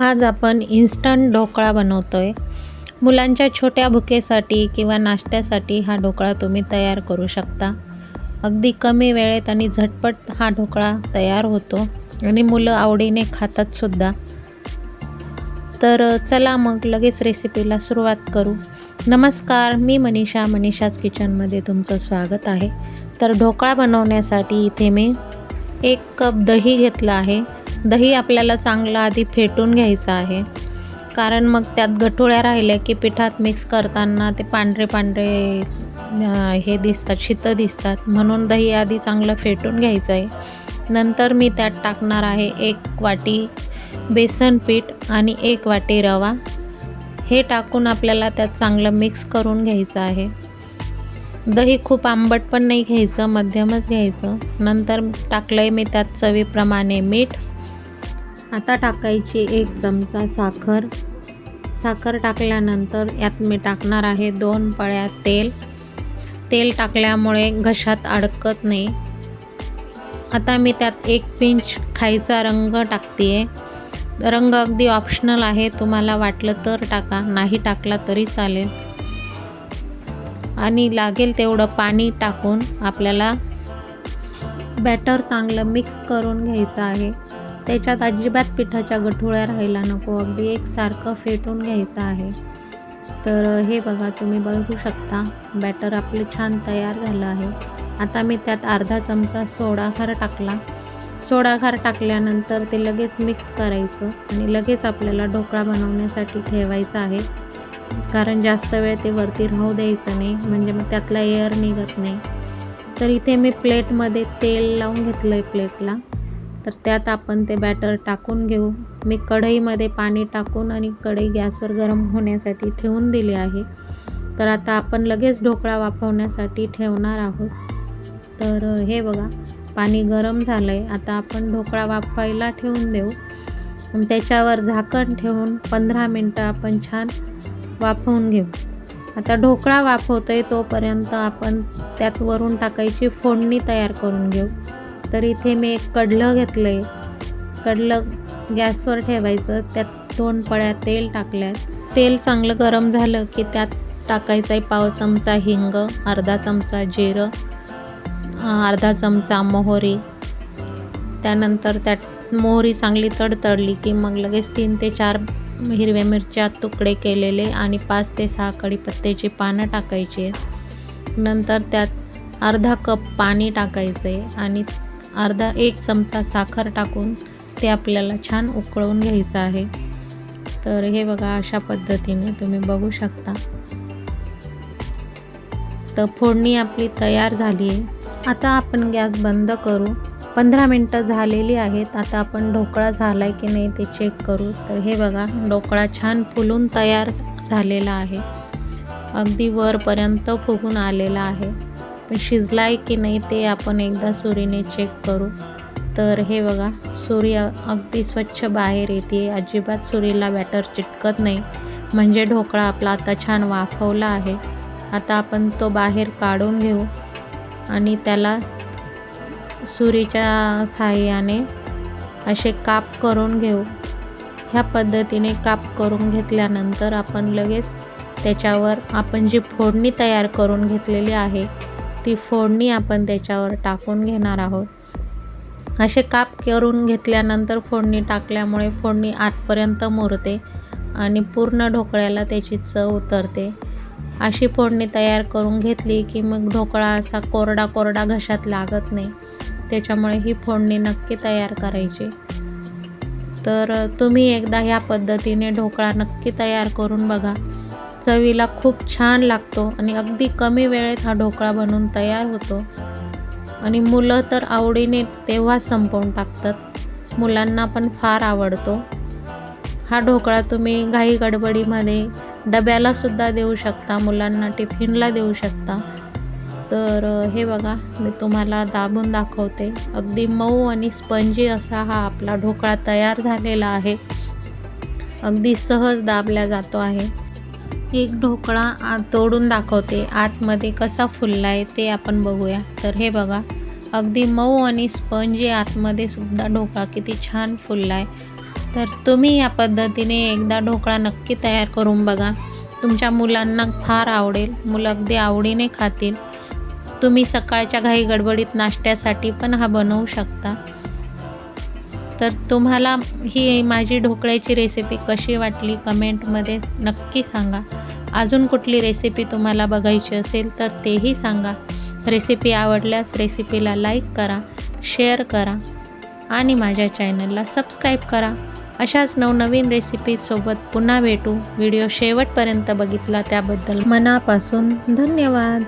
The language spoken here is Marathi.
आज आपण इन्स्टंट ढोकळा बनवतो आहे मुलांच्या छोट्या भुकेसाठी किंवा नाश्त्यासाठी हा ढोकळा तुम्ही तयार करू शकता. अगदी कमी वेळेत आणि झटपट हा ढोकळा तयार होतो आणि मुलं आवडीने खातातसुद्धा तर चला मग लगेच रेसिपीला सुरुवात करू. नमस्कार मी मनीषा. मनीषाच किचनमध्ये तुमचं स्वागत आहे. तर ढोकळा बनवण्यासाठी इथे मी एक कप दही घेतलं आहे. दही आपल्याला चांगलं आधी फेटून घ्यायचं आहे. कारण मग त्यात गठोळ्या राहिल्या की पिठात मिक्स करताना ते पांढरे पांढरे हे दिसतात शितं दिसतात. म्हणून दही आधी चांगलं फेटून घ्यायचं आहे नंतर मी त्यात टाकणार आहे एक वाटी बेसन पीठ आणि एक वाटी रवा. हे टाकून आपल्याला त्यात चांगलं मिक्स करून घ्यायचं आहे. दही खूप आंबट पण नाही घ्यायचं मध्यमच घ्यायचं. नंतर टाकलं आहे मी त्यात चवीप्रमाणे मीठ. आता टाकायची एक चमचा साखर. साखर टाकल्यानंतर यात मी टाकणार आहे दोन पळ्या तेल. तेल टाकल्यामुळे घशात अडकत नाही. आता मी त्यात एक पिंच खायचा रंग टाकते आहे रंग अगदी ऑप्शनल आहे. तुम्हाला वाटलं तर टाका नाही टाकला तरी चालेल. आणि लागेल तेवढं पाणी टाकून आपल्याला बॅटर चांगलं मिक्स करून घ्यायचं आहे. त्याच्यात अजिबात पिठाच्या गठोळ्या राहायला नको. अगदी एकसारखं फेटून घ्यायचं आहे. तर हे बघा तुम्ही बघू शकता. बॅटर आपलं छान तयार झालं आहे. आता मी त्यात अर्धा चमचा सोडाखार टाकला. सोडाखार टाकल्यानंतर ते लगेच मिक्स करायचं आणि लगेच आपल्याला ढोकळा बनवण्यासाठी ठेवायचं आहे. कारण जास्त वेळ ते वरती राहू द्यायचं नाही. म्हणजे मग त्यातला एअर निघत नाही. तर इथे मी प्लेटमध्ये तेल लावून घेतलं आहे प्लेटला तर त्यात आपण ते बॅटर टाकून घेऊ. मी कढईमध्ये पाणी टाकून आणि कढई गॅसवर गरम होण्यासाठी ठेवून दिली आहे. तर आता आपण लगेच ढोकळा वाफवण्यासाठी ठेवणार आहोत. तर हे बघा पाणी गरम झालं आहे आता आपण ढोकळा वाफवायला ठेवून देऊ. त्याच्यावर झाकण ठेवून पंधरा मिनटं आपण छान वाफवून घेऊ. आता ढोकळा वाफवतो आहे तोपर्यंत आपण त्यात वरून टाकायची फोडणी तयार करून घेऊ. तर इथे मी एक कडलं घेतलं आहे कडलं गॅसवर ठेवायचं. त्यात दोन पळ्या तेल टाकल्या. तेल चांगलं गरम झालं की त्यात टाकायचं आहे पाव चमचा हिंग अर्धा चमचा जिरं अर्धा चमचा मोहरी. त्यानंतर त्यात मोहरी चांगली तडतडली की मग लगेच तीन ते चार हिरव्या मिरच्या तुकडे केलेले आणि पाच ते सहा कढीपत्त्याची पानं टाकायची. नंतर त्यात अर्धा कप पाणी टाकायचं आहे आणि अर्धा एक चमचा साखर टाकून ते आपल्याला छान उकळून घ्यायचं आहे. तर हे बघा अशा पद्धतीने तुम्ही बघू शकता. तर फोडणी आपली तयार झाली आहे. आता आपण गॅस बंद करू. पंधरा मिनटं झालेली आहेत. आता आपण ढोकळा झाला आहे की नाही ते चेक करू. तर हे बघा ढोकळा छान फुलून तयार झालेला आहे. अगदी वरपर्यंत फुगून आलेला आहे. पण शिजला आहे की नाही ते आपण एकदा सुरीने चेक करू. तर हे बघा सुरी अगदी स्वच्छ बाहेर येते. अजिबात सुरीला बॅटर चिटकत नाही. म्हणजे ढोकळा आपला आता छान वाफवला आहे. आता आपण तो बाहेर काढून घेऊ आणि त्याला सुरीच्या साहाय्याने असे काप करून घेऊ. ह्या पद्धतीने काप करून घेतल्यानंतर आपण लगेच त्याच्यावर आपण जी फोडणी तयार करून घेतलेली आहे ती फोडणी आपण त्याच्यावर टाकून घेणार आहोत. असे काप करून घेतल्यानंतर फोडणी टाकल्यामुळे फोडणी आतपर्यंत मुरते आणि पूर्ण ढोकळ्याला त्याची चव उतरते. अशी फोडणी तयार करून घेतली की मग ढोकळा असा कोरडा कोरडा घशात लागत नाही. त्याच्यामुळे ही फोडणी नक्की तयार करायची. तर तुम्ही एकदा ह्या पद्धतीने ढोकळा नक्की तयार करून बघा. चवीला खूप छान लागतो आणि अगदी कमी वेळेत हा ढोकळा बनवून तयार होतो. आणि मुलं तर आवडीने तेव्हाच संपवून टाकतात. मुलांना पण फार आवडतो. हा ढोकळा तुम्ही घाई गडबडीमध्ये डब्यालासुद्धा देऊ शकता मुलांना टिफिनला देऊ शकता. तर हे बघा मी तुम्हाला दाबून दाखवते. अगदी मऊ आणि स्पंजी असा हा आपला ढोकळा तयार झालेला आहे. अगदी सहज दाबला जातो आहे. एक ढोकळा आ तोडून दाखवते. आतमध्ये कसा फुलला आहे ते आपण बघूया. तर हे बघा अगदी मऊ आणि स्पंजी आतमध्ये सुद्धा ढोकळा किती छान फुलला आहे तर तुम्ही या पद्धतीने एकदा ढोकळा नक्की तयार करून बघा. तुमच्या मुलांना फार आवडेल. मुलं अगदी आवडीने खातील. तुम्ही सकाळच्या घाई गडबडीत नाश्त्यासाठी पण हा बनवू शकता. तर तुम्हाला ही माझी ढोकळ्याची रेसिपी कशी वाटली कमेंटमध्ये नक्की सांगा. अजून कुठली रेसिपी तुम्हाला बघायची असेल तर तेही सांगा. रेसिपी आवडल्यास रेसिपीला लाईक करा शेअर करा आणि माझ्या चॅनलला सबस्क्राईब करा. अशाच नवनवीन रेसिपीसोबत पुन्हा भेटू. व्हिडिओ शेवटपर्यंत बघितला त्याबद्दल मनापासून धन्यवाद.